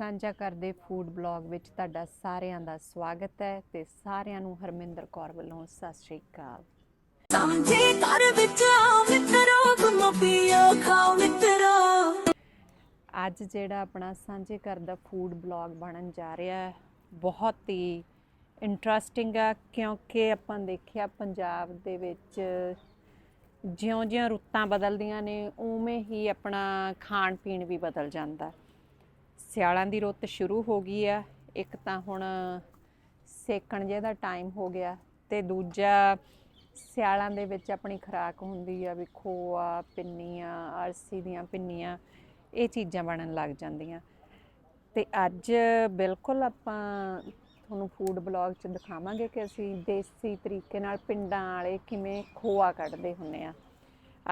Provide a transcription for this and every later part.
ਸਾਂਝਾ ਕਰਦੇ food blog ਵਿੱਚ ਤੁਹਾਡਾ ਸਾਰਿਆਂ ਦਾ ਸਵਾਗਤ ਹੈ ਤੇ ਸਾਰਿਆਂ ਨੂੰ ਹਰਮਿੰਦਰ ਕੌਰ ਵੱਲੋਂ ਸਤਿ ਸ਼੍ਰੀ ਅਕਾਲ। ਸਮਝੇ ਘਰ ਵਿੱਚ ਆਓ ਮਿੱਤਰੋ ਘੁੰਮੋ ਪੀਓ ਖਾਓ ਮਿੱਤਰੋ। ਅੱਜ ਜਿਹੜਾ ਆਪਣਾ ਸਾਂਝੇ ਘਰ ਦਾ ਫੂਡ ਬਲੌਗ ਬਣਨ ਜਾ ਰਿਹਾ ਹੈ ਬਹੁਤ ਹੀ ਇੰਟਰਸਟਿੰਗ ਆ ਕਿਉਂਕਿ ਆਪਾਂ ਦੇਖਿਆ ਪੰਜਾਬ ਦੇ ਵਿੱਚ ਜਿਉਂ-ਜਿਉਂ ਰੁੱਤਾਂ ਬਦਲਦੀਆਂ ਨੇ ਉਵੇਂ ਹੀ ਆਪਣਾ ਖਾਣ ਪੀਣ ਵੀ ਬਦਲ ਜਾਂਦਾ। ਸਿਆਲਾਂ ਦੀ ਰੁੱਤ ਸ਼ੁਰੂ ਹੋ ਗਈ ਆ। ਇੱਕ ਤਾਂ ਹੁਣ ਸੇਕਣ ਜੇ ਦਾ ਟਾਈਮ ਹੋ ਗਿਆ ਤੇ ਦੂਜਾ ਸਿਆਲਾਂ ਦੇ ਵਿੱਚ ਆਪਣੀ ਖੁਰਾਕ ਹੁੰਦੀ ਆ ਵੀ ਖੋਆ, ਪਿੰਨੀਆਂ, ਅਲਸੀ ਦੀਆਂ ਪਿੰਨੀਆਂ, ਇਹ ਚੀਜ਼ਾਂ ਬਣਨ ਲੱਗ ਜਾਂਦੀਆਂ। ਤੇ ਅੱਜ ਬਿਲਕੁਲ ਆਪਾਂ ਤੁਹਾਨੂੰ ਫੂਡ ਬਲੌਗ 'ਚ ਦਿਖਾਵਾਂਗੇ ਕਿ ਅਸੀਂ ਦੇਸੀ ਤਰੀਕੇ ਨਾਲ ਪਿੰਡਾਂ ਵਾਲੇ ਕਿਵੇਂ ਖੋਆ ਕੱਢਦੇ ਹੁੰਨੇ ਆ।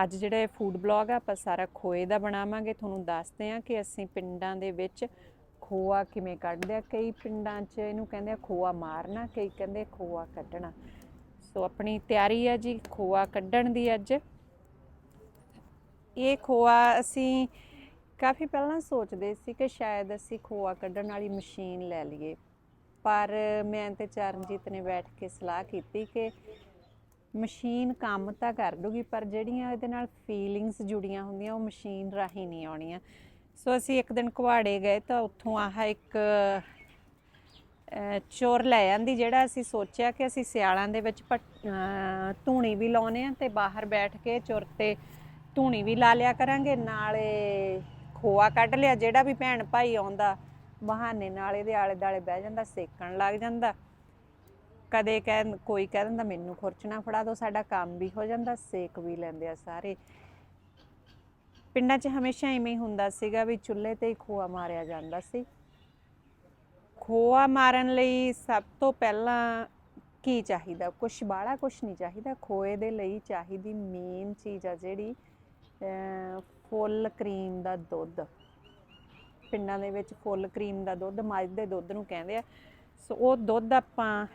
ਅੱਜ ਜਿਹੜਾ ਇਹ ਫੂਡ ਬਲੌਗ ਆ, ਆਪਾਂ ਸਾਰਾ ਖੋਏ ਦਾ ਬਣਾਵਾਂਗੇ। ਤੁਹਾਨੂੰ ਦੱਸਦੇ ਆ ਕਿ ਅਸੀਂ ਪਿੰਡਾਂ ਦੇ ਵਿੱਚ ਖੋਆ ਕਿਵੇਂ ਕੱਢਦੇ ਆ। ਕਈ ਪਿੰਡਾਂ 'ਚ ਇਹਨੂੰ ਕਹਿੰਦੇ ਆ ਖੋਆ ਮਾਰਨਾ, ਕਈ ਕਹਿੰਦੇ ਖੋਆ ਕੱਢਣਾ। ਸੋ ਆਪਣੀ ਤਿਆਰੀ ਆ ਜੀ, ਖੋਆ ਕੱਢਣ ਦੀ ਅੱਜ। ਇਹ ਖੋਆ ਅਸੀਂ ਕਾਫੀ ਪਹਿਲਾਂ ਸੋਚਦੇ ਸੀ ਕਿ ਸ਼ਾਇਦ ਅਸੀਂ ਖੋਆ ਕੱਢਣ ਵਾਲੀ ਮਸ਼ੀਨ ਲੈ ਲਈਏ। ਪਰ ਮੈਂ ਤੇ ਚਰਨਜੀਤ ਨੇ ਬੈਠ ਕੇ ਸਲਾਹ ਕੀਤੀ ਕਿ ਮਸ਼ੀਨ ਕੰਮ ਤਾਂ ਕਰ ਦੂਗੀ ਪਰ ਜਿਹੜੀਆਂ ਇਹਦੇ ਨਾਲ ਫੀਲਿੰਗਸ ਜੁੜੀਆਂ ਹੁੰਦੀਆਂ ਉਹ ਮਸ਼ੀਨ ਰਾਹੀਂ ਨਹੀਂ ਆਉਣੀਆਂ। ਸੋ ਅਸੀਂ ਇੱਕ ਦਿਨ ਕੁਹਾੜੇ ਗਏ ਤਾਂ ਉੱਥੋਂ ਆਹ ਇੱਕ ਅਹ, ਚੋਰ ਲੈ ਆਂਦੀ ਜਿਹੜਾ ਅਸੀਂ ਸੋਚਿਆ ਕਿ ਅਸੀਂ ਸਿਆਲਾਂ ਦੇ ਵਿੱਚ ਪਟ- ਧੂਣੀ ਵੀ ਲਾਉਨੇ ਆ ਤੇ ਬਾਹਰ ਬੈਠ ਕੇ ਚੁਰ ਤੇ ਧੂਣੀ ਵੀ ਲਾ ਲਿਆ ਕਰਾਂਗੇ ਨਾਲੇ ਖੋਆ ਕੱਢ ਲਿਆ ਜਿਹੜਾ ਵੀ ਭੈਣ ਭਾਈ ਆਉਂਦਾ ਬਹਾਨੇ ਨਾਲ ਇਹਦੇ ਆਲੇ ਦਾਲੇ ਬਹਿ ਜਾਂਦਾ ਸੇਕਣ ਲੱਗ ਜਾਂਦਾ। ਕਦੇ ਕਹਿ ਕੋਈ ਕਹਿ ਦਿੰਦਾ ਮੈਨੂੰ ਖੁਰਚਣਾ ਫੜਾ ਦਿਓ ਸਾਡਾ ਕੰਮ ਵੀ ਹੋ ਜਾਂਦਾ ਸੇਕ ਵੀ ਲੈਂਦੇ ਆ ਸਾਰੇ। ਪਿੰਡਾਂ 'ਚ ਹਮੇਸ਼ਾ ਇਵੇਂ ਹੀ ਹੁੰਦਾ ਸੀਗਾ ਵੀ ਚੁੱਲ੍ਹੇ ਤੇ ਹੀ ਖੋਆ ਮਾਰਿਆ ਜਾਂਦਾ ਸੀ। ਖੋਆ ਮਾਰਨ ਲਈ ਸਭ ਤੋਂ ਪਹਿਲਾਂ ਕੀ ਚਾਹੀਦਾ? ਕੁਛ ਬਾਹਲਾ ਕੁਛ ਨਹੀਂ ਚਾਹੀਦਾ। ਖੋਏ ਦੇ ਲਈ ਚਾਹੀਦੀ ਮੇਨ ਚੀਜ਼ ਆ ਜਿਹੜੀ ਅਹ, ਫੁੱਲ ਕਰੀਮ ਦਾ ਦੁੱਧ। ਪਿੰਡਾਂ ਦੇ ਵਿੱਚ ਫੁੱਲ ਕਰੀਮ ਦਾ ਦੁੱਧ ਮੱਝ ਦੇ ਦੁੱਧ ਨੂੰ ਕਹਿੰਦੇ ਆ। ਸੋ ਉਹ ਦੁੱਧ ਆਪਾਂ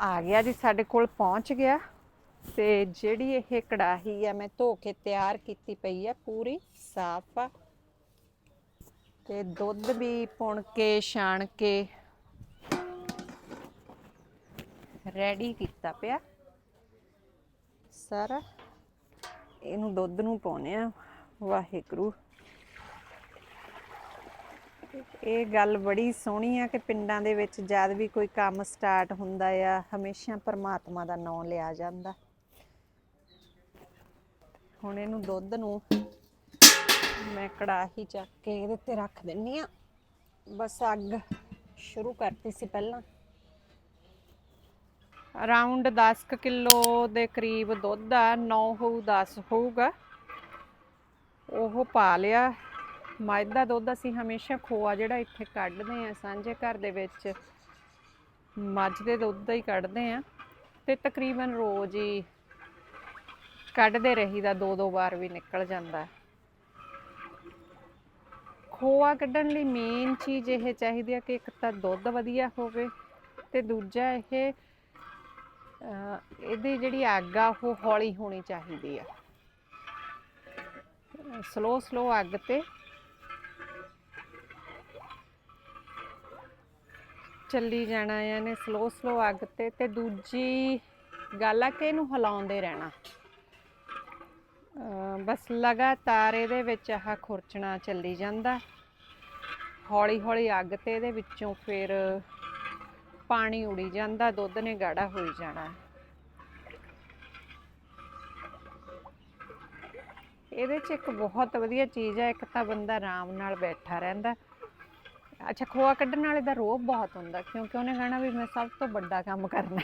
ਆ ਗਿਆ ਜੀ, ਸਾਡੇ ਕੋਲ ਪਹੁੰਚ ਗਿਆ। ਤੇ ਜਿਹੜੀ ਇਹ ਕੜਾਹੀ ਆ, ਮੈਂ ਧੋ ਕੇ ਤਿਆਰ ਕੀਤੀ ਪਈ ਆ, ਪੂਰੀ ਸਾਫ਼ ਆ। ਤੇ ਦੁੱਧ ਵੀ ਪੁਣ ਕੇ, ਛਾਣ ਕੇ ਰੈਡੀ ਕੀਤਾ ਪਿਆ। ਸਾਰਾ, ਇਹਨੂੰ ਦੁੱਧ ਨੂੰ ਪਾਉਨੇ ਆ। ਵਾਹਿਗੁਰੂ। ਇਹ ਗੱਲ ਬੜੀ ਸੋਹਣੀ ਆ ਕਿ ਪਿੰਡਾਂ ਦੇ ਵਿੱਚ ਜਦ ਵੀ ਕੋਈ ਕੰਮ ਸਟਾਰਟ ਹੁੰਦਾ ਆ, ਹਮੇਸ਼ਾ ਪਰਮਾਤਮਾ ਦਾ ਨਾਮ ਲਿਆ ਜਾਂਦਾ। ਹੁਣ ਇਹਨੂੰ ਦੁੱਧ ਨੂੰ ਮੈਂ ਕੜਾਹੀ ਚੱਕ ਕੇ ਇਹਦੇ ਤੇ ਰੱਖ ਦਿੰਨੀ ਆ। ਬਸ ਅੱਗ ਸ਼ੁਰੂ ਕਰਤੀ ਸੀ ਪਹਿਲਾਂ। ਅਰਾਊਂਡ 10 ਕਿਲੋ ਦੇ ਕਰੀਬ ਦੁੱਧ ਆ 9 ਹੋਊ 10 ਹੋਊਗਾ। ਉਹ ਪਾ ਲਿਆ। ਮੱਝ ਦਾ ਦੁੱਧ ਅਸੀਂ ਹਮੇਸ਼ਾ ਖੋਆ ਜਿਹੜਾ ਇੱਥੇ ਕੱਢਦੇ ਆ ਸਾਂਝੇ ਘਰ ਦੇ ਵਿੱਚ। ਮੱਝ ਦੇ ਦੁੱਧ ਦਾ ਹੀ ਕੱਢਦੇ ਆ ਤੇ ਤਕਰੀਬਨ ਰੋਜ਼ ਹੀ ਕੱਢਦੇ ਰਹੀਦਾ ਦੋ ਦੋ ਵਾਰ ਵੀ ਨਿਕਲ ਜਾਂਦਾ। ਖੋਆ ਕੱਢਣ ਲਈ ਮੇਨ ਚੀਜ਼ ਇਹ ਚਾਹੀਦੀ ਹੈ ਕਿ ਇੱਕ ਤਾਂ ਦੁੱਧ ਵਧੀਆ ਹੋਵੇ ਤੇ ਦੂਜਾ ਇਹ ਇਹਦੀ ਜਿਹੜੀ ਅੱਗ ਆ ਉਹ ਹੌਲੀ ਹੋਣੀ ਚਾਹੀਦੀ ਆ। ਸਲੋ ਸਲੋ ਅੱਗ ਤੇ ਚੱਲੀ ਜਾਣਾ ਆ ਇਹਨੇ ਸਲੋ ਸਲੋ ਅੱਗ ਤੇ ਤੇ ਦੂਜੀ ਗੱਲ ਆ ਕਿ ਇਹਨੂੰ ਹਿਲਾਉਂਦੇ ਰਹਿਣਾ। ਬਸ ਲਗਾਤਾਰ ਇਹਦੇ ਵਿੱਚ ਆਹ ਖੁਰਚਣਾ ਚੱਲੀ ਜਾਂਦਾ। ਹੌਲੀ ਹੌਲੀ ਅੱਗ ਤੇ ਇਹਦੇ ਵਿੱਚੋਂ ਫਿਰ ਪਾਣੀ ਉੜੀ ਜਾਂਦਾ, ਦੁੱਧ ਨੇ ਗਾੜਾ ਹੋਈ ਜਾਣਾ। ਇਹਦੇ 'ਚ ਇੱਕ ਬਹੁਤ ਵਧੀਆ ਚੀਜ਼ ਹੈ ਇੱਕ ਤਾਂ ਬੰਦਾ ਆਰਾਮ ਨਾਲ ਬੈਠਾ ਰਹਿੰਦਾ। ਅੱਛਾ, ਖੋਆ ਕੱਢਣ ਵਾਲੇ ਦਾ ਰੋਹ ਬਹੁਤ ਹੁੰਦਾ, ਕਿਉਂਕਿ ਉਹਨੇ ਕਹਿਣਾ ਵੀ ਮੈਂ ਸਭ ਤੋਂ ਵੱਡਾ ਕੰਮ ਕਰਨਾ।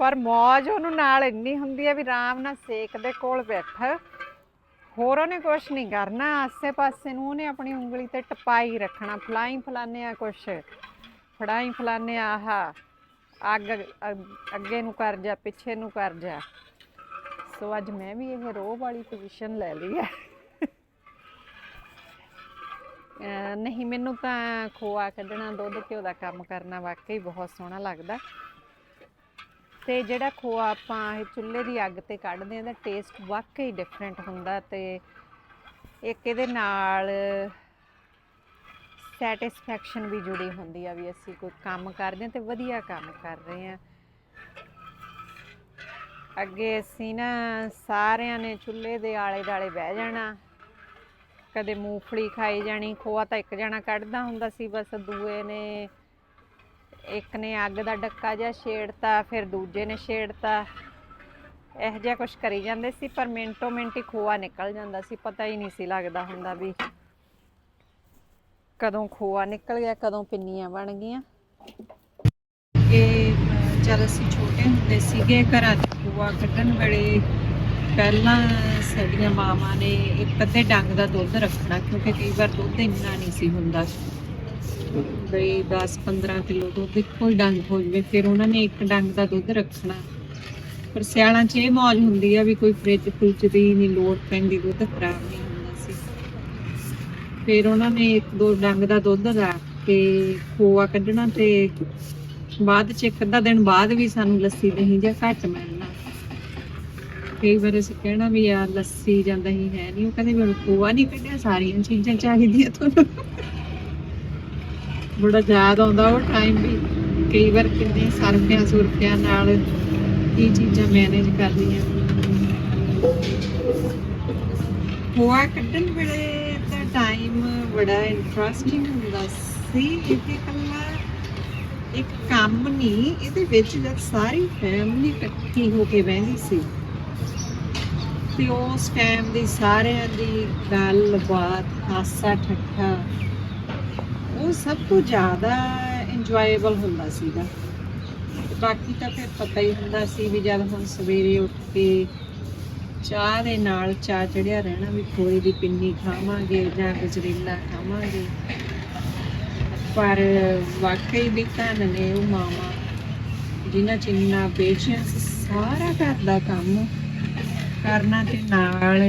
ਪਰ ਮੌਜ ਉਹਨੂੰ ਨਾਲ ਇੰਨੀ ਹੁੰਦੀ ਹੈ ਵੀ ਆਰਾਮ ਨਾਲ ਸੇਕ ਦੇ ਕੋਲ ਬੈਠ। ਹੋਰ ਉਹਨੇ ਕੁਛ ਨਹੀਂ ਕਰਨਾ ਆਸੇ ਪਾਸੇ ਨੂੰ ਉਹਨੇ ਆਪਣੀ ਉਂਗਲੀ ਤੇ ਟਪਾਈ ਰੱਖਣਾ, ਫਲਾਈ ਫਲਾਨੇ ਆ ਕੁਛ, ਫੜਾਈ ਫਲਾਨੇ ਆ ਆਹ, ਅੱਗ ਅੱਗੇ ਨੂੰ ਕਰ ਜਾ ਪਿੱਛੇ ਨੂੰ ਕਰ ਜਾ ਸੋ ਅੱਜ ਮੈਂ ਵੀ ਇਹ ਰੋਹ ਵਾਲੀ ਪੋਜੀਸ਼ਨ ਲੈ ਲਈ ਹੈ। ਨਹੀਂ, ਮੈਨੂੰ ਤਾਂ ਖੋਆ ਕੱਢਣਾ, ਦੁੱਧ ਘਿਓ ਦਾ ਕੰਮ ਕਰਨਾ ਵਾਕਈ ਬਹੁਤ ਸੋਹਣਾ ਲੱਗਦਾ। ਤੇ ਜਿਹੜਾ ਖੋਆ ਆਪਾਂ ਇਹ ਚੁੱਲ੍ਹੇ ਦੀ ਅੱਗ ਤੇ ਕੱਢਦੇ ਆ ਦਾ ਟੇਸਟ ਵਾਕਈ ਡਿਫਰੈਂਟ ਹੁੰਦਾ ਤੇ ਇੱਕ ਇਹਦੇ ਨਾਲ ਸੈਟੀਸਫੈਕਸ਼ਨ ਵੀ ਜੁੜੀ ਹੁੰਦੀ ਆ ਵੀ ਅਸੀਂ ਕੋਈ ਕੰਮ ਕਰਦੇ ਹਾਂ ਤੇ ਵਧੀਆ ਕੰਮ ਕਰ ਰਹੇ ਹਾਂ। ਅੱਗੇ ਅਸੀਂ ਨਾ ਸਾਰਿਆਂ ਨੇ ਚੁੱਲ੍ਹੇ ਦੇ ਆਲੇ ਦਾਲੇ ਬਹਿ ਜਾਣਾ। ਕਦੇ ਮੂੰਗਫਲੀ ਖਾਈ ਜਾਣੀ, ਖੋਆ ਤਾਂ ਇੱਕ ਜਣਾ ਕੱਢਦਾ ਹੁੰਦਾ ਸੀ, ਬਸ ਦੂਏ ਨੇ, ਇੱਕ ਨੇ ਅੱਗ ਦਾ ਡੱਕਾ ਜਿਹਾ ਛੇੜਤਾ, ਫਿਰ ਦੂਜੇ ਨੇ ਛੇੜਤਾ। ਇਹੋ ਜਿਹਾ ਕੁਝ ਕਰੀ ਜਾਂਦੇ ਸੀ, ਪਰ ਮਿੰਟੋ ਮਿੰਟ ਹੀ ਖੋਆ ਨਿਕਲ ਜਾਂਦਾ ਸੀ, ਪਤਾ ਹੀ ਨਹੀਂ ਸੀ ਲੱਗਦਾ ਹੁੰਦਾ ਵੀ ਕਦੋਂ ਖੋਆ ਨਿਕਲ ਗਿਆ, ਕਦੋਂ ਪਿੰਨੀਆਂ ਬਣ ਗਈਆਂ। ਇਹ ਜਦ ਅਸੀਂ ਛੋਟੇ ਹੁੰਦੇ ਸੀਗੇ, ਘਰਾਂ 'ਚ ਖੋਆ ਕੱਢਣ ਵੇਲੇ ਪਹਿਲਾਂ ਸਾਡੀਆਂ ਮਾਵਾਂ ਨੇ ਇੱਕ ਅੱਧੇ ਡੰਗ ਦਾ ਦੁੱਧ ਰੱਖਣਾ, ਕਿਉਂਕਿ ਕਈ ਵਾਰ ਦੁੱਧ ਇੰਨਾ ਨਹੀਂ ਸੀ ਹੁੰਦਾ। ਬਈ 10 15 ਕਿਲੋ ਦੁੱਧ ਇੱਕੋ ਹੀ ਡੰਗ ਹੋ ਜਵੇ ਫਿਰ ਉਹਨਾਂ ਨੇ ਇੱਕ ਡੰਗ ਦਾ ਦੁੱਧ ਰੱਖਣਾ। ਪਰ ਸਿਆਲਾਂ 'ਚ ਇਹ ਮੌਜ ਹੁੰਦੀ ਆ ਵੀ ਕੋਈ ਫ੍ਰਿਜ ਫ੍ਰਿਜ ਦੀ ਨਹੀਂ ਲੋੜ ਪੈਂਦੀ, ਦੁੱਧ ਖਰਾਬ ਨਹੀਂ ਹੁੰਦਾ ਸੀ। ਫਿਰ ਉਹਨਾਂ ਨੇ ਇੱਕ ਦੋ ਡੰਗ ਦਾ ਦੁੱਧ ਰੱਖ ਕੇ ਖੋਆ ਕੱਢਣਾ ਤੇ ਬਾਅਦ 'ਚ ਇੱਕ ਅੱਧਾ ਦਿਨ ਬਾਅਦ ਵੀ ਸਾਨੂੰ ਲੱਸੀ ਦਹੀਂ ਜਾਂ ਘੱਟ ਮਿਲਣਾ ਕਈ ਵਾਰ ਅਸੀਂ ਕਹਿਣਾ ਵੀ ਯਾਰ ਲੱਸੀ ਜਾਂ ਦਹੀਂ ਹੈ ਨਹੀਂ, ਉਹ ਕਹਿੰਦੇ ਮੈਨੂੰ ਖੋਆ ਨਹੀਂ ਕੱਢਿਆ, ਸਾਰੀਆਂ ਚੀਜ਼ਾਂ ਚਾਹੀਦੀਆਂ ਤੁਹਾਨੂੰ। ਬੜਾ ਯਾਦ ਆਉਂਦਾ ਉਹ ਟਾਈਮ ਵੀ। ਕਈ ਵਾਰ ਕਿੰਨੇ ਸਰਫਿਆਂ ਸੁਰਫਿਆਂ ਨਾਲ ਇਹ ਚੀਜ਼ਾਂ ਮੈਨੇਜ ਕਰਨੀਆਂ। ਖੋਆ ਕੱਢਣ ਵੇਲੇ ਦਾ ਟਾਈਮ ਬੜਾ ਇੰਟਰਸਟਿੰਗ ਹੁੰਦਾ ਸੀ। ਇਹ ਕੱਲਾ ਇੱਕ ਕੰਮ ਨਹੀਂ, ਇਹਦੇ ਵਿੱਚ ਜਦ ਸਾਰੀ ਫੈਮਿਲੀ ਇਕੱਠੀ ਹੋ ਕੇ ਬਹਿੰਦੀ ਸੀ ਤੇ ਉਸ ਟਾਈਮ ਦੀ ਸਾਰਿਆਂ ਦੀ ਗੱਲਬਾਤ ਹਾਸਾ, ਠੱਠਾ, ਉਹ ਸਭ ਤੋਂ ਜ਼ਿਆਦਾ ਇੰਜੋਏਬਲ ਹੁੰਦਾ ਸੀਗਾ। ਬਾਕੀ ਤਾਂ ਫਿਰ ਪਤਾ ਹੀ ਹੁੰਦਾ ਸੀ ਵੀ ਜਦ ਹੁਣ ਸਵੇਰੇ ਉੱਠ ਕੇ ਚਾਹ ਦੇ ਨਾਲ ਚਾਹ ਚੜਿਆ ਰਹਿਣਾ ਵੀ ਖੋਏ ਦੀ ਪਿੰਨੀ ਖਾਵਾਂਗੇ ਜਾਂ ਗਜਰੇਲਾ ਖਾਵਾਂਗੇ। ਪਰ ਵਾਕਈ ਵੀ ਧੰਨ ਨੇ ਉਹ ਮਾਮਾ ਜਿਨ੍ਹਾਂ ਚ ਇੰਨਾ ਪੇਸ਼ੈਂਸ ਸਾਰਾ ਘਰ ਦਾ ਕੰਮ ਕਰਨਾ ਤੇ ਨਾਲ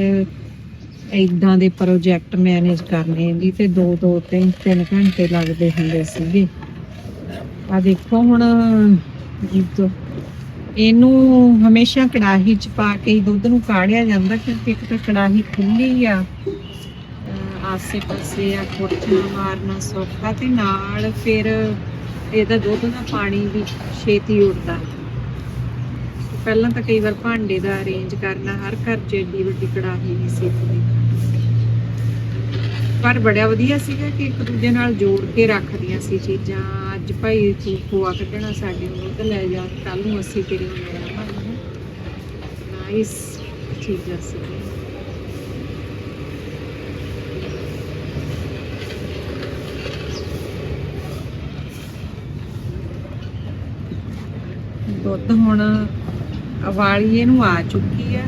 ਇਦਾਂ ਦੇ ਪ੍ਰੋਜੈਕਟ ਮੈਨੇਜ ਕਰਨੇ ਦੀ ਤੇ 2 2 3 3 ਘੰਟੇ ਲੱਗਦੇ ਹੁੰਦੇ ਸੀਗੇ। ਆ ਦੇਖੋ ਹੁਣ ਜਿੱਦ ਇਹਨੂੰ ਹਮੇਸ਼ਾ ਕੜਾਹੀ ਚ ਪਾ ਕੇ ਹੀ ਦੁੱਧ ਨੂੰ ਕਾੜਿਆ ਜਾਂਦਾ ਕਿਉਂਕਿ ਇੱਕ ਤਾਂ ਕੜਾਹੀ ਖੁੱਲੀ ਆ ਆਸੇ ਪਾਸੇ ਆ ਖੁਰਚਣਾ ਮਾਰਨਾ ਸੌਖਾ ਤੇ ਨਾਲ ਫਿਰ ਇਹਦਾ ਦੁੱਧ ਦਾ ਪਾਣੀ ਵੀ ਛੇਤੀ ਉੱਡਦਾ। ਪਹਿਲਾਂ ਤਾਂ ਕਈ ਵਾਰ ਭਾਂਡੇ ਦਾ ਅਰੇਂਜ ਕਰਨਾ, ਹਰ ਘਰ 'ਚ ਏਡੀ ਵੱਡੀ ਕੜਾਹੀ ਨਹੀਂ ਸੀ ਪਰ ਬੜਾ ਵਧੀਆ ਸੀਗਾ ਕਿ ਇੱਕ ਦੂਜੇ ਨਾਲ ਜੋੜ ਕੇ ਰੱਖਦੀਆਂ ਸੀ ਚੀਜ਼ਾਂ। ਅੱਜ ਭਾਈ ਤੂੰ ਖੋਆ ਕੱਢਣਾ ਸਾਡੇ ਨੂੰ ਦੁੱਧ ਲੈ ਜਾ ਕੱਲ ਨੂੰ ਅਸੀਂ ਤੇਰੇ ਨੂੰ ਲੈ ਆਵਾਂਗੇ ਨਾਈਸ ਚੀਜ਼ਾਂ ਸੀ। ਦੁੱਧ ਹੁਣ ਉਬਾਲੀਏ ਨੂੰ ਆ ਚੁੱਕੀ ਆ।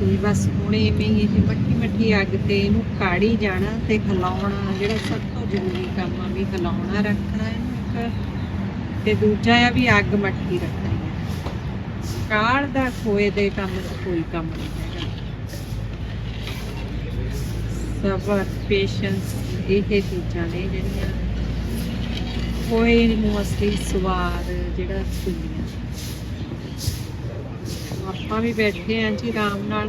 ਤੇ ਬਸ ਹੁਣ ਇਵੇਂ ਹੀ ਇਹ ਮੱਠੀ ਮੱਠੀ ਅੱਗ ਤੇ ਇਹਨੂੰ ਕਾੜੀ ਜਾਣਾ ਤੇ ਖਲਾਉਣਾ ਜਿਹੜਾ ਸਭ ਤੋਂ ਜ਼ਰੂਰੀ ਕੰਮ ਆ ਵੀ ਖਲਾਉਣਾ ਰੱਖਣਾ ਇਹਨੂੰ ਇੱਕ। ਤੇ ਦੂਜਾ ਆ ਵੀ ਅੱਗ ਮੱਠੀ ਰੱਖਣੀ ਆ। ਕਾੜ ਦਾ ਖੋਏ ਦੇ ਕੰਮ 'ਚ ਕੋਈ ਕੰਮ ਨਹੀਂ ਹੈਗਾ। ਸਬਰ ਪੇਸ਼ੈਂਸ ਇਹ ਚੀਜ਼ਾਂ ਨੇ ਜਿਹੜੀਆਂ। ਕੋਈ ਨੂੰ ਅਸਲੀ ਸਵਾਦ ਜਿਹੜਾ ਦਿੰਦੀਆਂ ਆਪਾਂ ਵੀ ਬੈਠੇ ਆਂ ਜੀ ਆਰਾਮ ਨਾਲ।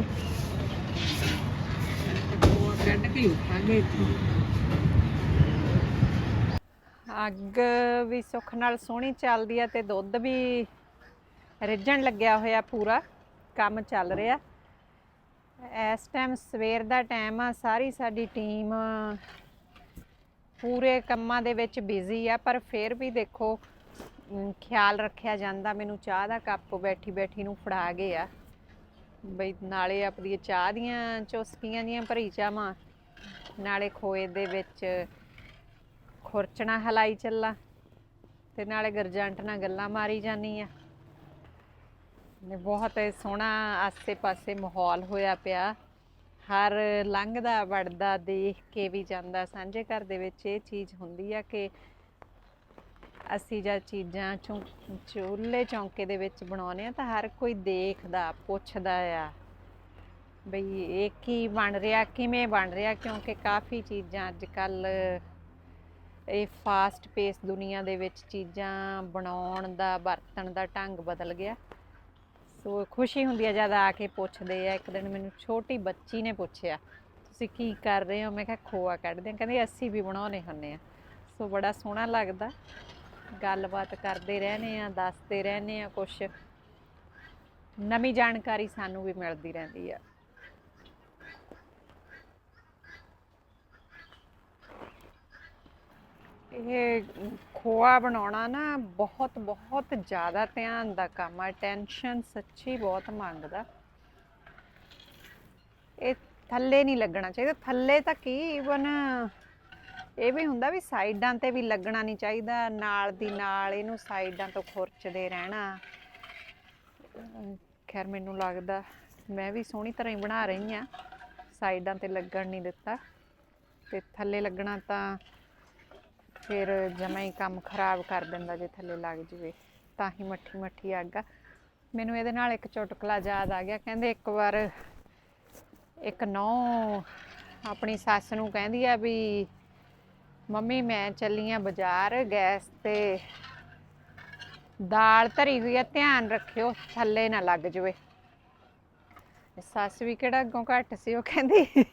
ਉਹ ਕੱਢ ਕੇ ਉੱਠਾਂਗੇ ਇੱਥੋਂ? ਅੱਗ ਵੀ ਸੁੱਖ ਨਾਲ ਸੋਹਣੀ ਚੱਲਦੀ ਆ ਤੇ ਦੁੱਧ ਵੀ ਰਿੱਝਣ ਲੱਗਿਆ ਹੋਇਆ ਪੂਰਾ, ਕੰਮ ਚੱਲ ਰਿਹਾ। ਇਸ ਟਾਈਮ ਸਵੇਰ ਦਾ ਟਾਈਮ ਆ, ਸਾਰੀ ਸਾਡੀ ਟੀਮ ਪੂਰੇ ਕੰਮਾਂ ਦੇ ਵਿੱਚ ਬਿਜ਼ੀ ਆ, ਪਰ ਫਿਰ ਵੀ ਦੇਖੋ ਖਿਆਲ ਰੱਖਿਆ ਜਾਂਦਾ ਮੈਨੂੰ ਚਾਹ ਦਾ ਕੱਪ ਬੈਠੀ ਬੈਠੀ ਨੂੰ ਫੜਾ ਗਏ ਆ। ਬਈ ਨਾਲੇ ਆਪਣੀ ਚਾਹ ਦੀਆਂ, ਚੁਸਕੀਆਂ ਦੀਆਂ ਭਰੀ ਚਾਵਾਂ, ਨਾਲੇ ਖੋਏ ਦੇ ਵਿੱਚ ਖੁਰਚਣਾ, ਹਲਾਈ ਚੱਲਾ, ਤੇ ਨਾਲੇ ਗਰਜੰਟ ਨਾਲ ਗੱਲਾਂ ਮਾਰੀ ਜਾਨੀ ਆ। ਨੇ ਬਹੁਤ ਸੋਹਣਾ ਆਸੇ-ਪਾਸੇ ਮਾਹੌਲ ਹੋਇਆ ਪਿਆ। ਹਰ ਲੰਘਦਾ, ਵੜਦਾ, ਦੇਖ ਕੇ ਵੀ ਜਾਂਦਾ। ਸਾਂਝੇ ਘਰ ਦੇ ਵਿੱਚ ਇਹ ਚੀਜ਼ ਹੁੰਦੀ ਆ ਕਿ ਅਸੀਂ ਜਦ ਚੀਜ਼ਾਂ ਚੁ, ਚੁੱਲ੍ਹੇ ਚੌਂਕੇ ਦੇ ਵਿੱਚ ਬਣਾਉਂਦੇ ਆ ਤਾਂ ਹਰ ਕੋਈ ਦੇਖਦਾ, ਪੁੱਛਦਾ ਆ ਬਈ ਇਹ ਕੀ ਬਣ ਰਿਹਾ, ਕਿਵੇਂ ਬਣ ਰਿਹਾ ਕਿਉਂਕਿ ਕਾਫੀ ਚੀਜ਼ਾਂ ਅੱਜ ਕੱਲ ਇਹ ਫਾਸਟ ਪੇਸ ਦੁਨੀਆ ਦੇ ਵਿੱਚ ਚੀਜ਼ਾਂ ਬਣਾਉਣ ਦਾ, ਵਰਤਣ ਦਾ ਢੰਗ ਬਦਲ ਗਿਆ। ਸੋ ਖੁਸ਼ੀ ਹੁੰਦੀ ਹੈ ਜਦ ਆ ਕੇ ਪੁੱਛਦੇ ਆ। ਇੱਕ ਦਿਨ ਮੈਨੂੰ ਛੋਟੀ ਬੱਚੀ ਨੇ ਪੁੱਛਿਆ, ਤੁਸੀਂ ਕੀ ਕਰ ਰਹੇ ਹੋ? ਮੈਂ ਕਿਹਾ, ਖੋਆ ਕੱਢਦੇ ਹਾਂ। ਕਹਿੰਦੇ, ਅਸੀਂ ਵੀ ਬਣਾਉਣੇ ਹੁੰਨੇ ਆ ਸੋ ਬੜਾ ਸੋਹਣਾ ਲੱਗਦਾ। ਗੱਲਬਾਤ ਕਰਦੇ ਰਹਿੰਦੇ ਆ, ਦੱਸਦੇ ਰਹਿੰਦੇ ਆ ਕੁਛ। ਨਵੀਂ ਜਾਣਕਾਰੀ ਸਾਨੂੰ ਵੀ ਮਿਲਦੀ ਰਹਿੰਦੀ ਆ। ਇਹ ਖੋਆ ਬਣਾਉਣਾ ਨਾ ਬਹੁਤ ਬਹੁਤ ਜ਼ਿਆਦਾ ਧਿਆਨ ਦਾ ਕੰਮ ਆ। ਟੈਨਸ਼ਨ ਸੱਚੀ ਬਹੁਤ ਮੰਗਦਾ। ਇਹ ਥੱਲੇ ਨਹੀਂ ਲੱਗਣਾ ਚਾਹੀਦਾ। ਥੱਲੇ ਤਾਂ ਕੀ ਇਵਨ ਇਹ ਵੀ ਹੁੰਦਾ ਵੀ ਸਾਈਡਾਂ ਤੇ ਵੀ ਲੱਗਣਾ ਨਹੀਂ ਚਾਹੀਦਾ, ਨਾਲ ਦੀ ਨਾਲ ਇਹਨੂੰ ਸਾਈਡਾਂ ਤੋਂ ਖੁਰਚਦੇ ਰਹਿਣਾ। ਖੈਰ ਮੈਨੂੰ ਲੱਗਦਾ ਮੈਂ ਵੀ ਸੋਹਣੀ ਤਰ੍ਹਾਂ ਹੀ ਬਣਾ ਰਹੀ ਆ ਸਾਈਡਾਂ ਤੇ ਲੱਗਣ ਨਹੀਂ ਦਿੱਤਾ। ਤੇ ਥੱਲੇ ਲੱਗਣਾ ਤਾਂ ਫਿਰ ਜਮਾ ਹੀ ਕੰਮ ਖਰਾਬ ਕਰ ਦਿੰਦਾ ਜੇ ਥੱਲੇ ਲੱਗ ਜਵੇ। ਤਾਂ ਹੀ ਮੱਠੀ ਮੱਠੀ ਅੱਗ ਆ। ਮੈਨੂੰ ਇਹਦੇ ਨਾਲ ਇੱਕ ਚੁਟਕਲਾ ਯਾਦ ਆ ਗਿਆ, ਕਹਿੰਦੇ ਇੱਕ ਵਾਰ ਇੱਕ ਨੌ ਆਪਣੀ ਸੱਸ ਨੂੰ ਕਹਿੰਦੀ ਆ ਵੀ ਮੰਮੀ, ਮੈਂ ਚੱਲੀ ਆ ਬਾਜ਼ਾਰ, ਗੈਸ ਤੇ ਦਾਲ ਧਰੀ ਹੋਈ ਆ, ਧਿਆਨ ਰੱਖਿਓ, ਥੱਲੇ ਨਾ ਲੱਗ ਜਵੇ। ਸੱਸ ਵੀ ਕਿਹੜਾ ਅੱਗੋਂ ਘੱਟ ਸੀ, ਉਹ ਕਹਿੰਦੀ,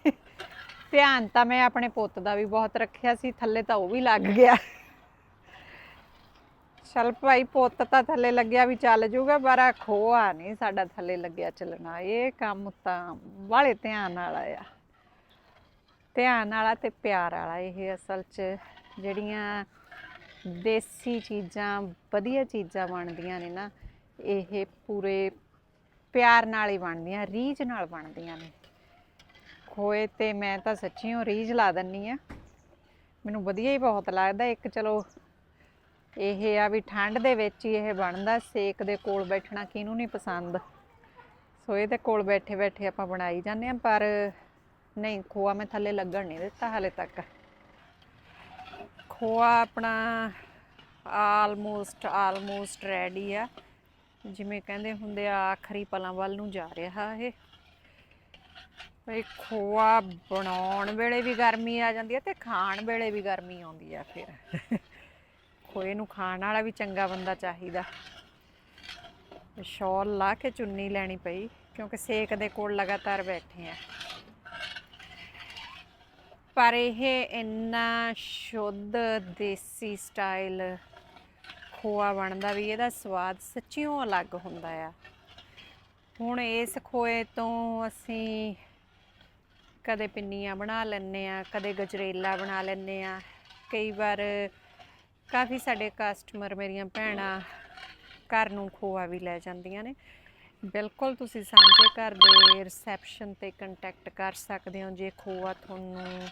ਧਿਆਨ ਤਾਂ ਮੈਂ ਆਪਣੇ ਪੁੱਤ ਦਾ ਵੀ ਬਹੁਤ ਰੱਖਿਆ ਸੀ, ਥੱਲੇ ਤਾਂ ਉਹ ਵੀ ਲੱਗ ਗਿਆ। ਚੱਲ ਭਾਈ, ਪੁੱਤ ਤਾਂ ਥੱਲੇ ਲੱਗਿਆ ਵੀ ਚੱਲ ਜੂਗਾ, ਪਰ ਆਹ ਖੋਆ ਨਹੀਂ ਸਾਡਾ ਥੱਲੇ ਲੱਗਿਆ ਚੱਲਣਾ, ਇਹ ਕੰਮ ਤਾਂ ਵਾਲੇ ਧਿਆਨ ਨਾਲ ਆ ਧਿਆਨ ਵਾਲਾ ਤੇ ਪਿਆਰ ਵਾਲਾ ਇਹ ਅਸਲ 'ਚ ਜਿਹੜੀਆਂ ਦੇਸੀ ਚੀਜ਼ਾਂ, ਵਧੀਆ ਚੀਜ਼ਾਂ ਬਣਦੀਆਂ ਨੇ ਨਾ, ਇਹ ਪੂਰੇ ਪਿਆਰ ਨਾਲ ਹੀ ਬਣਦੀਆਂ, ਰੀਝ ਨਾਲ ਬਣਦੀਆਂ ਨੇ। ਖੋਏ ਤੇ ਮੈਂ ਤਾਂ ਸੱਚੀਓ ਰੀਝ ਲਾ ਦਿੰਨੀ ਆ। ਮੈਨੂੰ ਵਧੀਆ ਹੀ ਬਹੁਤ ਲੱਗਦਾ, ਇੱਕ ਚਲੋ ਇਹ ਆ ਵੀ ਠੰਡ ਦੇ ਵਿੱਚ ਹੀ ਇਹ ਬਣਦਾ, ਸੇਕ ਦੇ ਕੋਲ ਬੈਠਣਾ ਕਿਹਨੂੰ ਨਹੀਂ ਪਸੰਦ। ਸੋ ਇਹਦੇ ਕੋਲ ਬੈਠੇ ਬੈਠੇ ਆਪਾਂ ਬਣਾਈ ਜਾਂਦੇ ਆ ਪਰ ਨਹੀਂ, ਖੋਆ ਮੈਂ ਥੱਲੇ ਲੱਗਣ ਨਹੀਂ ਦਿੱਤਾ ਹਲੇ ਤੱਕ। ਖੋਆ ਆਪਣਾ ਆਲਮੋਸਟ ਆਲਮੋਸਟ ਰੈਡੀ ਆ। ਜਿਵੇਂ ਕਹਿੰਦੇ ਹੁੰਦੇ ਆ, ਆਖਰੀ ਪਲਾਂ ਵੱਲ ਨੂੰ ਜਾ ਰਿਹਾ ਇਹ। ਇਹ ਖੋਆ ਬਣਾਉਣ ਵੇਲੇ ਵੀ ਗਰਮੀ ਆ ਜਾਂਦੀ ਹੈ ਤੇ ਖਾਣ ਵੇਲੇ ਵੀ ਗਰਮੀ ਆਉਂਦੀ ਆ ਫਿਰ। ਖੋਏ ਨੂੰ ਖਾਣ ਵਾਲਾ ਵੀ ਚੰਗਾ ਬੰਦਾ ਚਾਹੀਦਾ। ਸ਼ਾਲ ਲਾ ਕੇ ਚੁੰਨੀ ਲੈਣੀ ਪਈ, ਕਿਉਂਕਿ ਸੇਕ ਦੇ ਕੋਲ ਲਗਾਤਾਰ ਬੈਠੇ ਆ। ਪਰ ਇਹ ਇੰਨਾ ਸ਼ੁੱਧ ਦੇਸੀ ਸਟਾਈਲ ਖੋਆ ਬਣਦਾ ਵੀ ਇਹਦਾ ਸਵਾਦ ਸੱਚੀਓ ਅਲੱਗ ਹੁੰਦਾ ਆ। ਹੁਣ ਇਸ ਖੋਏ ਤੋਂ ਅਸੀਂ ਕਦੇ ਪਿੰਨੀਆਂ ਬਣਾ ਲੈਂਦੇ ਆ ਕਦੇ ਗਜਰੇਲਾ ਬਣਾ ਲੈਂਦੇ ਆ ਕਈ ਵਾਰ ਕਾਫੀ ਸਾਡੇ ਕਸਟਮਰ ਮੇਰੀਆਂ ਭੈਣਾਂ ਘਰ ਨੂੰ ਖੋਆ ਵੀ ਲੈ ਜਾਂਦੀਆਂ ਨੇ। ਬਿਲਕੁਲ ਤੁਸੀਂ ਸਾਂਝੇ ਘਰ ਦੇ ਰਿਸੈਪਸ਼ਨ ਤੇ ਕੰਟੈਕਟ ਕਰ ਸਕਦੇ ਹੋ, ਜੇ ਖੋਆ ਤੁਹਾਨੂੰ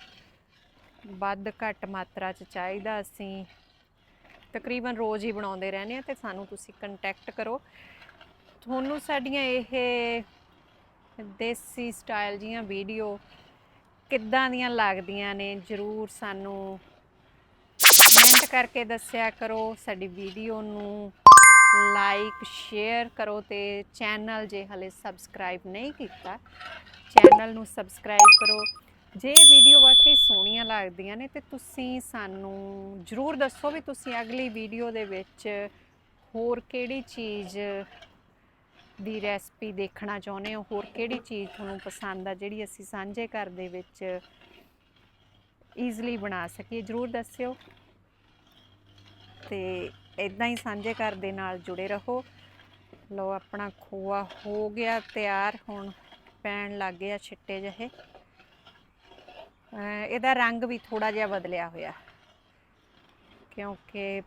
ਵੱਧ ਘੱਟ ਮਾਤਰਾ 'ਚ ਚਾਹੀਦਾ, ਅਸੀਂ ਤਕਰੀਬਨ ਰੋਜ਼ ਹੀ ਬਣਾਉਂਦੇ ਰਹਿੰਦੇ ਆ ਤੇ ਸਾਨੂੰ ਤੁਸੀਂ ਕੰਟੈਕਟ ਕਰੋ। ਤੁਹਾਨੂੰ ਸਾਡੀਆਂ ਇਹ ਦੇਸੀ ਸਟਾਈਲ ਜੀਆਂ ਵੀਡੀਓ ਕਿੱਦਾਂ ਦੀਆਂ ਲੱਗਦੀਆਂ ਨੇ, ਜਰੂਰ ਸਾਨੂੰ ਕਮੈਂਟ ਕਰਕੇ ਦੱਸਿਆ ਕਰੋ, ਸਾਡੀ ਵੀਡੀਓ ਨੂੰ ਲਾਈਕ, ਸ਼ੇਅਰ ਕਰੋ ਤੇ ਚੈਨਲ ਜੇ ਹਲੇ ਸਬਸਕ੍ਰਾਈਬ ਨਹੀਂ ਕੀਤਾ, ਚੈਨਲ ਨੂੰ ਸਬਸਕ੍ਰਾਈਬ ਕਰੋ। ਜੇ ਵੀਡੀਓ ਵਾਕਈ ਸੋਹਣੀਆਂ ਲੱਗਦੀਆਂ ਨੇ ਤੇ ਤੁਸੀਂ ਸਾਨੂੰ ਜਰੂਰ ਦੱਸੋ ਵੀ ਤੁਸੀਂ ਅਗਲੀ ਵੀਡੀਓ ਦੇ ਵਿੱਚ ਹੋਰ ਕਿਹੜੀ ਚੀਜ਼ ਦੀ ਰੈਸਪੀ ਦੇਖਣਾ ਚਾਹੁੰਦੇ ਹੋ, ਹੋਰ ਕਿਹੜੀ ਚੀਜ਼ ਤੁਹਾਨੂੰ ਪਸੰਦ ਆ, ਜਿਹੜੀ ਅਸੀਂ ਸਾਂਝੇ ਘਰ ਦੇ ਵਿੱਚ ਈਜ਼ੀਲੀ ਬਣਾ ਸਕੀਏ, ਜਰੂਰ ਦੱਸਿਓ। ਤੇ ਇਦਾਂ ਹੀ ਸਾਂਝੇ ਘਰ ਦੇ ਨਾਲ ਜੁੜੇ ਰਹੋ। ਲੋ ਆਪਣਾ ਖੋਆ ਹੋ ਗਿਆ, ਤਿਆਰ ਹੁਣ ਪੈਣ ਲੱਗ ਗਿਆ ਛਿੱਟੇ ਜਿਹੇ। ਇਹਦਾ ਰੰਗ ਵੀ ਥੋੜਾ ਜਿਹਾ ਬਦਲਿਆ ਹੋਇਆ। ਕਿਉਂਕਿ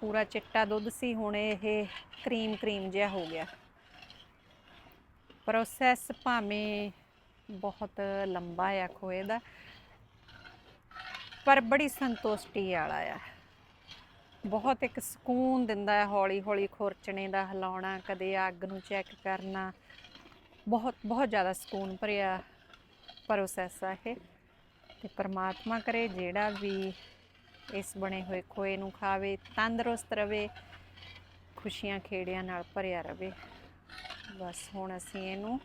ਪੂਰਾ ਚਿੱਟਾ ਦੁੱਧ ਸੀ, ਹੁਣ ਇਹ ਕਰੀਮ ਕਰੀਮ ਜਿਹਾ ਹੋ ਗਿਆ। ਪ੍ਰੋਸੈਸ ਭਾਵੇਂ ਬਹੁਤ ਲੰਬਾ ਆ ਖੋਏ ਦਾ, ਪਰ ਬੜੀ ਸੰਤੁਸ਼ਟੀ ਵਾਲਾ ਆ। ਬਹੁਤ ਇੱਕ ਸਕੂਨ ਦਿੰਦਾ ਹੈ ਹੌਲੀ ਹੌਲੀ ਖੁਰਚਣੇ ਦਾ ਹਿਲਾਉਣਾ, ਕਦੇ ਅੱਗ ਨੂੰ ਚੈੱਕ ਕਰਨਾ। ਬਹੁਤ ਬਹੁਤ ਜ਼ਿਆਦਾ ਸਕੂਨ ਭਰਿਆ ਪ੍ਰੋਸੈਸ ਆ ਇਹ। ਤੇ ਪਰਮਾਤਮਾ ਕਰੇ ਜਿਹੜਾ ਵੀ ਇਸ ਬਣੇ ਹੋਏ ਖੋਏ ਨੂੰ ਖਾਵੇ, ਤੰਦਰੁਸਤ ਰਵੇ, ਖੁਸ਼ੀਆਂ ਖੇੜਿਆਂ ਨਾਲ ਭਰਿਆ ਰਵੇ। ਬਸ ਹੁਣ ਅਸੀਂ ਇਹਨੂੰ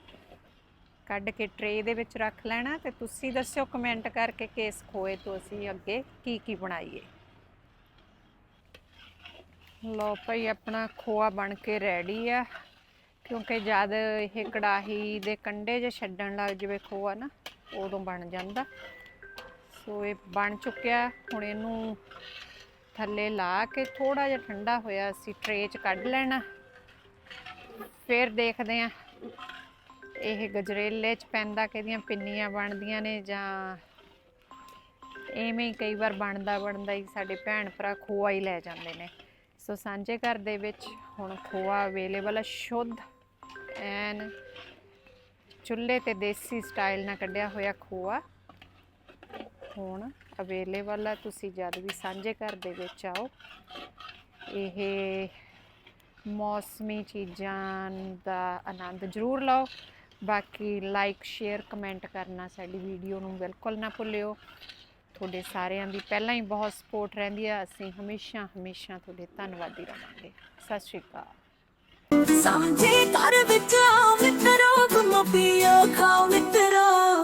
ਕੱਢ ਕੇ ਟਰੇ ਦੇ ਵਿੱਚ ਰੱਖ ਲੈਣਾ ਤੇ ਤੁਸੀਂ ਦੱਸਿਓ ਕਮੈਂਟ ਕਰਕੇ ਕਿ ਇਸ ਖੋਏ ਤੋਂ ਅਸੀਂ ਅੱਗੇ ਕੀ ਕੀ ਬਣਾਈਏ। ਲਓ ਭਾਈ, ਆਪਣਾ ਖੋਆ ਬਣ ਕੇ ਰੈਡੀ ਆ। ਕਿਉਂਕਿ ਜਦ ਇਹ ਕੜਾਹੀ ਦੇ ਕੰਡੇ ਜੇ ਛੱਡਣ ਲੱਗ ਜਵੇ ਖੋਆ ਨਾ, ਉਦੋਂ ਬਣ ਜਾਂਦਾ। ਸੋ ਇਹ ਬਣ ਚੁੱਕਿਆ। ਹੁਣ ਇਹਨੂੰ ਥੱਲੇ ਲਾ ਕੇ ਥੋੜਾ ਜਿਹਾ ਠੰਡਾ ਹੋਇਆ ਅਸੀਂ ਟਰੇ 'ਚ ਕੱਢ ਲੈਣਾ। ਫਿਰ ਦੇਖਦੇ ਆਂ ਇਹ ਗਜਰੇਲੇ 'ਚ ਪੈਂਦਾ ਕਿਹਦੀਆਂ ਪਿੰਨੀਆਂ ਬਣਦੀਆਂ ਨੇ ਜਾਂ ਐਵੇਂ ਹੀ ਕਈ ਵਾਰ ਬਣਦਾ ਬਣਦਾ ਹੀ ਸਾਡੇ ਭੈਣ ਭਰਾ ਖੋਆ ਹੀ ਲੈ ਜਾਂਦੇ ਨੇ। ਸੋ ਸਾਂਝੇ ਘਰ ਦੇ ਵਿੱਚ ਹੁਣ ਖੋਆ ਅਵੇਲੇਬਲ ਹੈ ਸ਼ੁੱਧ ਐਨ ਚੁੱਲ੍ਹੇ ਤੇ ਦੇਸੀ ਸਟਾਈਲ ਨਾਲ ਕੱਢਿਆ ਹੋਇਆ ਖੋਆ। ਹੁਣ ਅਵੇਲੇਬਲ ਹੈ ਤੁਸੀਂ ਜਦ ਵੀ ਸਾਂਝੇ ਘਰ ਦੇ ਵਿੱਚ ਆਓ, ਇਹ ਮੌਸਮੀ ਚੀਜ਼ਾਂ ਦਾ ਆਨੰਦ ਜ਼ਰੂਰ ਲਓ। ਬਾਕੀ ਲਾਈਕ ਸ਼ੇਅਰ ਕਮੈਂਟ ਕਰਨਾ ਸਾਡੀ ਵੀਡੀਓ ਨੂੰ ਬਿਲਕੁਲ ਨਾ ਭੁੱਲਿਓ। ਤੁਹਾਡੇ ਸਾਰਿਆਂ ਦੀ ਪਹਿਲਾਂ ਹੀ ਬਹੁਤ ਸਪੋਰਟ ਰਹਿੰਦੀ ਹੈ ਅਸੀਂ ਹਮੇਸ਼ਾ ਹਮੇਸ਼ਾ ਤੁਹਾਡੇ ਧੰਨਵਾਦੀ ਰਵਾਂਗੇ ਸਤਿ ਸ਼੍ਰੀ ਅਕਾਲ। ਸਾਂਝੇ ਘਰ ਵਿੱਚ ਆਓ, ਮਿੱਤਰੋ ਗੁੰਮੋ ਪੀਓ, ਖਾਓ, ਮਿੱਤਰੋ।